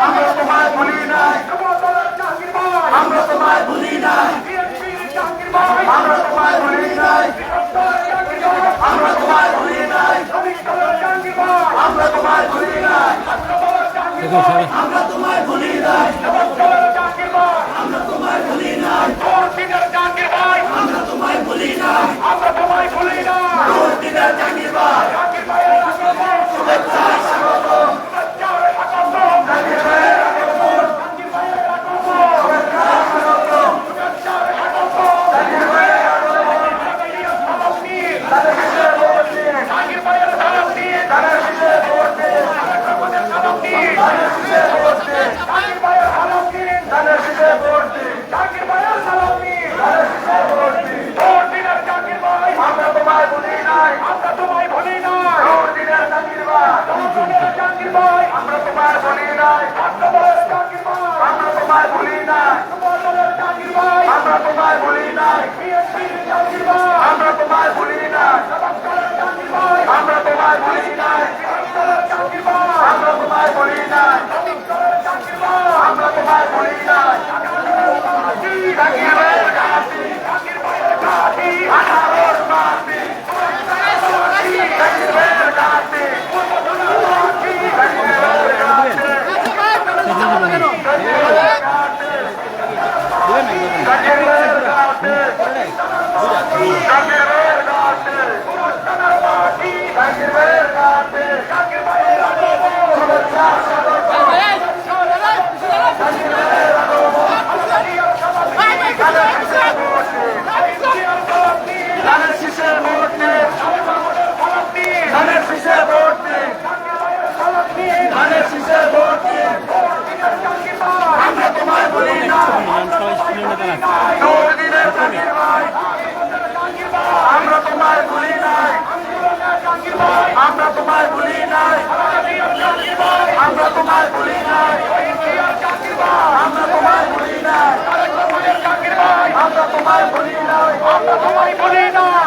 আমরা তোমায় ভুলি নাই। আমরা তোমায় ভুলি নাই। আমরা তোমায় ভুলি নাই। আমরা তোমায় ভুলি নাই। শুভেচ্ছা আমরা তোমার বলি নাই। আমরা তোমার বলি নাই। আমরা তোমার বলি নাই। আমরা তোমার বলি নাই। আমরা তোমার বলি নাই। বলি নাই। তোমার গুলি নাই আমরা তোমার গুলি নাই। আমরা তোমার গুলি নাই, আমরা তোমার গুলি নাই।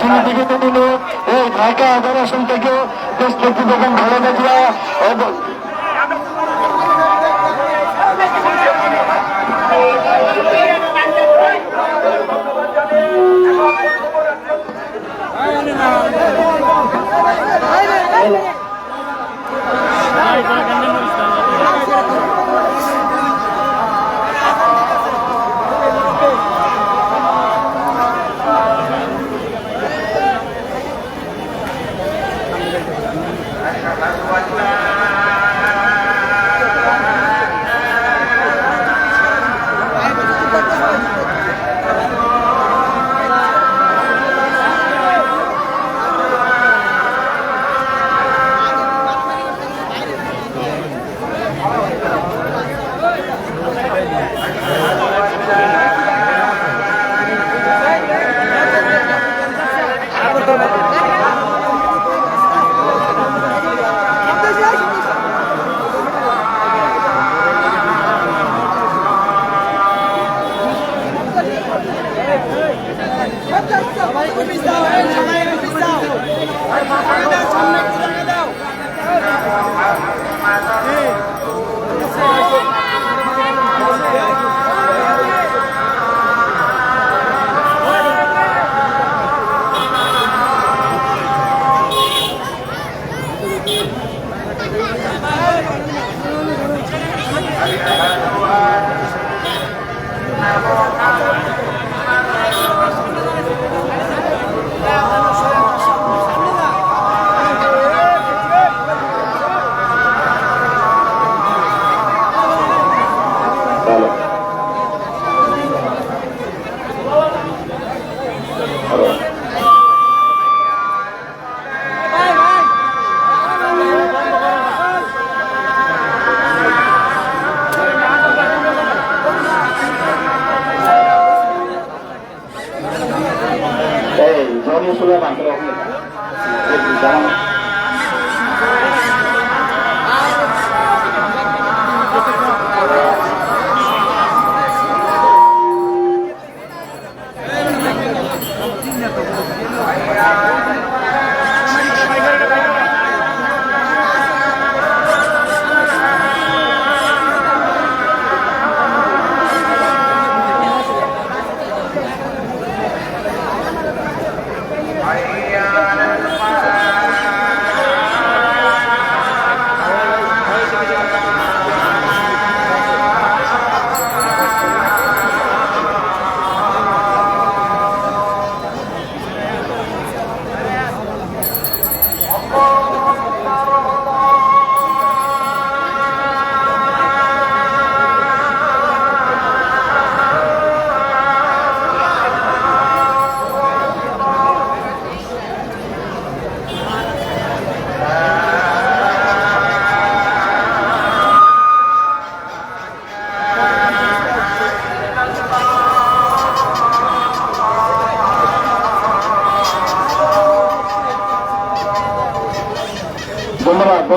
সহযোগিতা দিল এই ঢাকা এগারো আসন থেকে দেশ নেত্রী বেগম খালেদা জিয়া এবং এই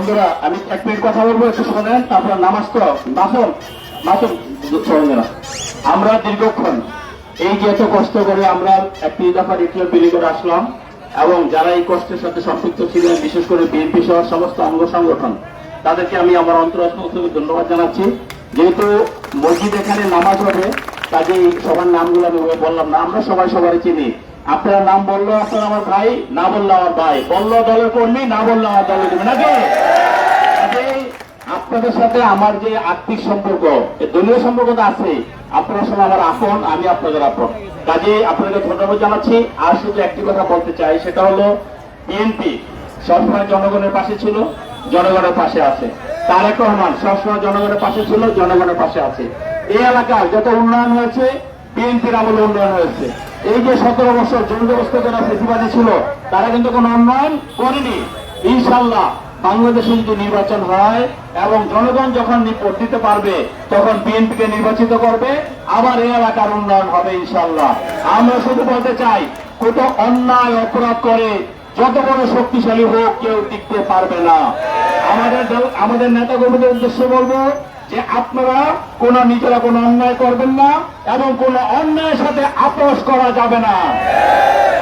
বন্ধুরা বন্ধুরা আমি এক মিনিট কথা বলব, একটু শোনেন তারপর নামাজ তো মাসুম মাসুম সরঞ্জনা আমরা দীর্ঘক্ষণ এই যে এত কষ্ট করে আমরা একটি দফা রিক্লেম বিলি করে আসলাম, এবং যারা এই কষ্টের সাথে সম্পৃক্ত ছিলেন, বিশেষ করে বিএনপি সহ সমস্ত অঙ্গ সংগঠন, তাদেরকে আমি আমার অন্তরাত্মক থেকে ধন্যবাদ জানাচ্ছি। যেহেতু মসজিদ এখানে নামাজ হবে কাজেই সবার নামগুলো আমি বললাম না, আমরা সবাই সবারই চিনি। আপনার নাম বলল আপনার আমার ভাই, না বলল আমার ভাই। বলল দলের কর্মী, না বলল আমার দলের কর্মী। নাকি? আপনাদের সাথে আমার যে আর্থিক সম্পর্ক দলীয় সম্পর্ক তো আছে, আপনারা সবাই আমার আপন, আমি আপনাদের আপন। কাজে আপনাদের ধন্যবাদ জানাচ্ছি। আর শুধু একটি কথা বলতে চাই, সেটা হলো বিএনপি সবসময় জনগণের পাশে ছিল, জনগণের পাশে আছে। তারেক রহমান সবসময় জনগণের পাশে ছিল, জনগণের পাশে আছে। এই এলাকার যত উন্নয়ন হয়েছে, বিএনপির আমলে উন্নয়ন হয়েছে। এই যে সতেরো বছর জনব্যবস্থা যারা প্রতিবাদী ছিল, তারা কিন্তু কোনো উন্নয়ন করেনি। ইনশাল্লাহ বাংলাদেশে যদি নির্বাচন হয় এবং জনগণ যখন ভোট দিতে পারবে, তখন বিএনপিকে নির্বাচিত করবে, আবার এই এলাকার উন্নয়ন হবে ইনশাল্লাহ আমরা শুধু বলতে চাই, কত অন্যায় অপরাধ করে যত বড় শক্তিশালী হোক কেউ টিকতে পারবে না। আমাদের আমাদের নেতা কর্মীদের উদ্দেশ্যে বলব যে আপনারা কোন নিজেরা কোনো অন্যায় করবেন না এবং কোন অন্যায়ের সাথে আপোষ করা যাবে না।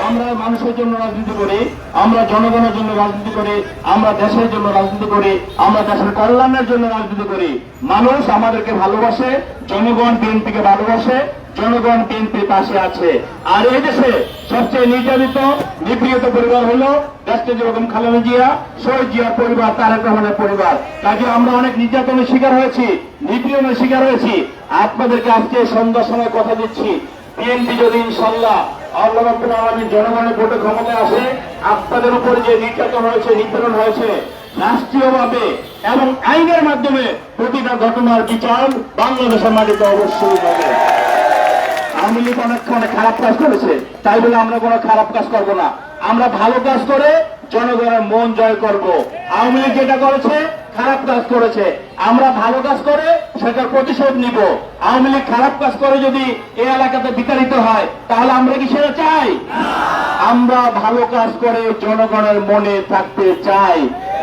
আমরা মানুষের জন্য রাজনীতি করি, আমরা জনগণের জন্য রাজনীতি করি, আমরা দেশের জন্য রাজনীতি করি, আমরা দেশের কল্যাণের জন্য রাজনীতি করি। মানুষ আমাদেরকে ভালোবাসে, জনগণ বিএনপিকে ভালোবাসে জনগণ বিএনপির পাশে আছে। আর এই দেশে সবচেয়ে নির্যাতিত, নিপীড়িত পরিবার হলো রাষ্ট্রপতি বেগম খালেদা জিয়া, শহীদ জিয়ার পরিবার, তারেক রহমানের পরিবার। কাজে আমরা অনেক নির্যাতনের শিকার হয়েছি, নিপীড়নের শিকার হয়েছি। আপনাদেরকে আজকে সন্ধ্যার সময় কথা দিচ্ছি। বিএনপি যদি ইনশাল্লাহ আল্লাহ রাব্বুল জনগণের ভোটে ক্ষমতায় আসে, আপনাদের উপর যে নির্যাতন হয়েছে, নিপীড়ন হয়েছে, রাষ্ট্রীয়ভাবে এবং আইনের মাধ্যমে প্রতিটা ঘটনার বিচার বাংলাদেশের মাটিতে অবশ্যই হবে। আওয়ামী লীগ অনেক অনেক খারাপ কাজ করেছে, তাই বলে আমরা কোনো খারাপ কাজ করব না। আমরা ভালো কাজ করে জনগণের মন জয় করব। আওয়ামী লীগ যেটা করেছে, খারাপ কাজ করেছে। আমরা ভালো কাজ করে সেটার প্রতিশোধ নিব। আওয়ামী লীগ খারাপ কাজ করে যদি এই এলাকাতে বিতাড়িত হয়, তাহলে আমরা কি সেটা চাই? আমরা ভালো কাজ করে জনগণের মনে থাকতে চাই।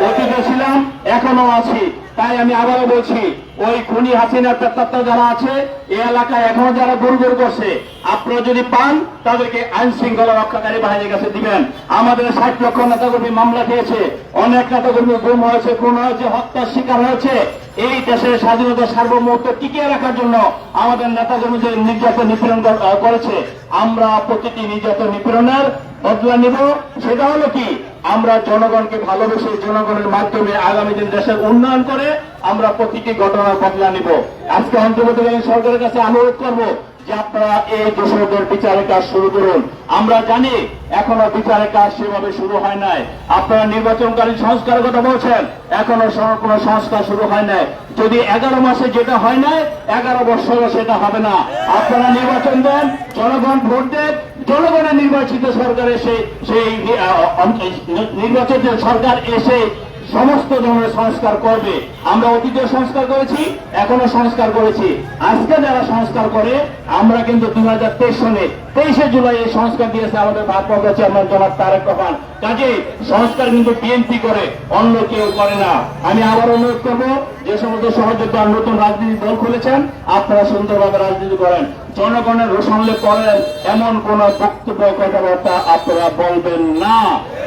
অতীতে ছিলাম, এখনও আছি। তাই আমি আবারও বলছি, ওই খুনি হাসিনার প্রেতাত্মা যারা আছে, এই এলাকায় এখনও যারা গরু গরু করছে, আপনারা যদি পান, তাদেরকে আইন শৃঙ্খলা রক্ষাকারী বাহিনীর কাছে দিবেন। আমাদের ষাট লক্ষ নেতাকর্মী মামলা খেয়েছে। অনেক নেতাকর্মী গুম হয়েছে, খুন হয়েছে, হত্যার শিকার হয়েছে। এই দেশের স্বাধীনতা সার্বভৌমত্ব টিকিয়ে রাখার জন্য আমাদের নেতাকর্মীদের নির্যাতন নিপীড়ন করেছে। আমরা প্রতিটি নির্যাতন নিপীড়নের বদলা নিব। সেটা হলো কি? আমরা জনগণকে ভালোবেসে জনগণের মাধ্যমে আগামী দিন দেশের উন্নয়ন করে আমরা প্রতিটি ঘটনার বদলা নিব। আজকে অন্তর্বর্তীকালীন সরকারের কাছে অনুরোধ করব যে আপনারা এই দোষরদের বিচারের কাজ শুরু করুন। আমরা জানি এখনও বিচারের কাজ সেভাবে শুরু হয় নাই। আপনারা নির্বাচনকালীন সংস্কারের কথা বলছেন, এখনও কোনো সংস্কার শুরু হয় নাই। যদি এগারো মাসে যেটা হয় নাই, এগারো বছরে সেটা হবে না। আপনারা নির্বাচন দেন, জনগণ ভোট দেন, জনগণের নির্বাচিত সরকার এসে সেই নির্বাচিত সরকার এসে সমস্ত ধরনের সংস্কার করবে। আমরা অতীতে সংস্কার করেছি এখনও সংস্কার করেছি। আজকে যারা সংস্কার করে, আমরা কিন্তু দুই হাজার তেইশ সনে তেইশে জুলাই এই সংস্কার দিয়েছে আমাদের ভারপ্রাপ্ত চেয়ারম্যান জনাব তারেক রহমান। কাজে সংস্কার কিন্তু বিএনপি করে, অন্য কেউ করে না। আমি আবার অনুরোধ করব, যে সমস্ত সহযোগিতার নতুন রাজনীতি দল খুলেছেন, আপনারা সুন্দরভাবে রাজনীতি করেন। জনগণের রোষণলে করেন এমন কোন বক্তব্য, কথাবার্তা আপনারা বলবেন না।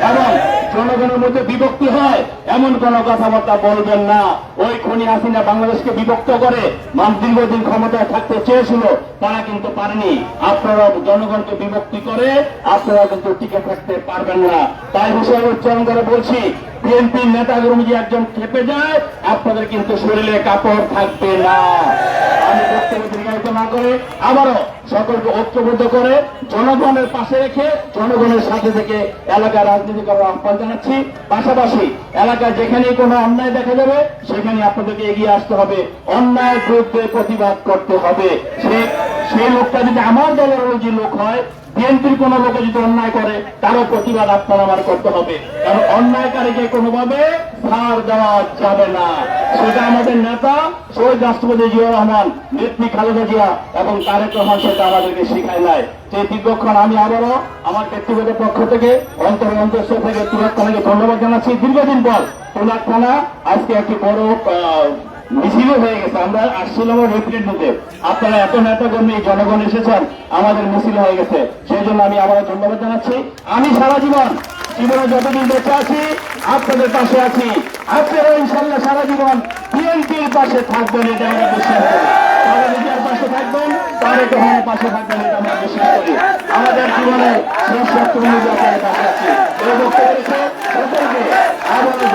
এবং জনগণের মধ্যে বিভক্তি হয়, এমন কোন কথাবার্তা বলবেন না। ওই খনি হাসিনা বাংলাদেশকে বিভক্ত করে মান দীর্ঘদিন ক্ষমতায় থাকতে চেয়েছিল, তারা কিন্তু পারেনি। আপনারা জনগণকে বিভক্তি করে, আপনারা কিন্তু টিকে থাকতে পারবেন না। তাই হিসেবে উচ্চারণ করে বলছি বিএনপির নেতাকর্মী যে একজন খেপে যায়, আপনাদের কিন্তু শরীরে কাপড় থাকবে না। আমি দীর্ঘায়িত না করে, আবারও সকলকে ঐক্যবদ্ধ করে জনগণের পাশে রেখে জনগণের সাথে থেকে এলাকার রাজনীতি করার আহ্বান জানাচ্ছি। পাশাপাশি এলাকায় যেখানেই কোনো অন্যায় দেখা যাবে সেখানে আপনাদেরকে এগিয়ে আসতে হবে। অন্যায়ের বিরুদ্ধে প্রতিবাদ করতে হবে। সে সেই লোকটা যদি আমার দলের যে লোক হয়, বিএনপির কোন লোকে যদি অন্যায় করে, তারও প্রতিবাদ আপনার আমার করতে হবে। কারণ অন্যায়কারীকে কোনোভাবে ছাড় দেওয়া যাবে না। সেটা আমাদের নেতা শহীদ রাষ্ট্রপতি জিয়া রহমান, নেত্রী খালেদা জিয়া এবং তারেক রহমান সেটা আমাদেরকে শিখায় নাই। সেই দীর্ঘক্ষণ আমি আবারও আমার ব্যক্তিগত পক্ষ থেকে অন্তর অন্তঃস্থ থেকে তুরাক থানাকে ধন্যবাদ জানাচ্ছি। দীর্ঘদিন পর তুরাক থানা আজকে একটি বড় মিছিলও হয়ে গেছে। আমরা আসছিলাম রিপ্রেজেন্টেটিভ আপনারা এত নেতা কর্মী জনগণ এসেছেন, আমাদের মিছিল হয়ে গেছে। সেই জন্য আমি আবার ধন্যবাদ জানাচ্ছি। আমি সারা জীবন, জীবনে যতদিন বেঁচে আছি, আপনাদের পাশে আছি। আপনারা ইনশাল্লাহ সারা জীবন বিএনপির পাশে থাকবেন, এটা আমরা বিশ্বাস করি। পাশে থাকবেন, তারে কখনো পাশে থাকবেন, এটা আমরা বিশ্বাস করি। আমাদের জীবনে সেই আপনাদের পাশে আছি।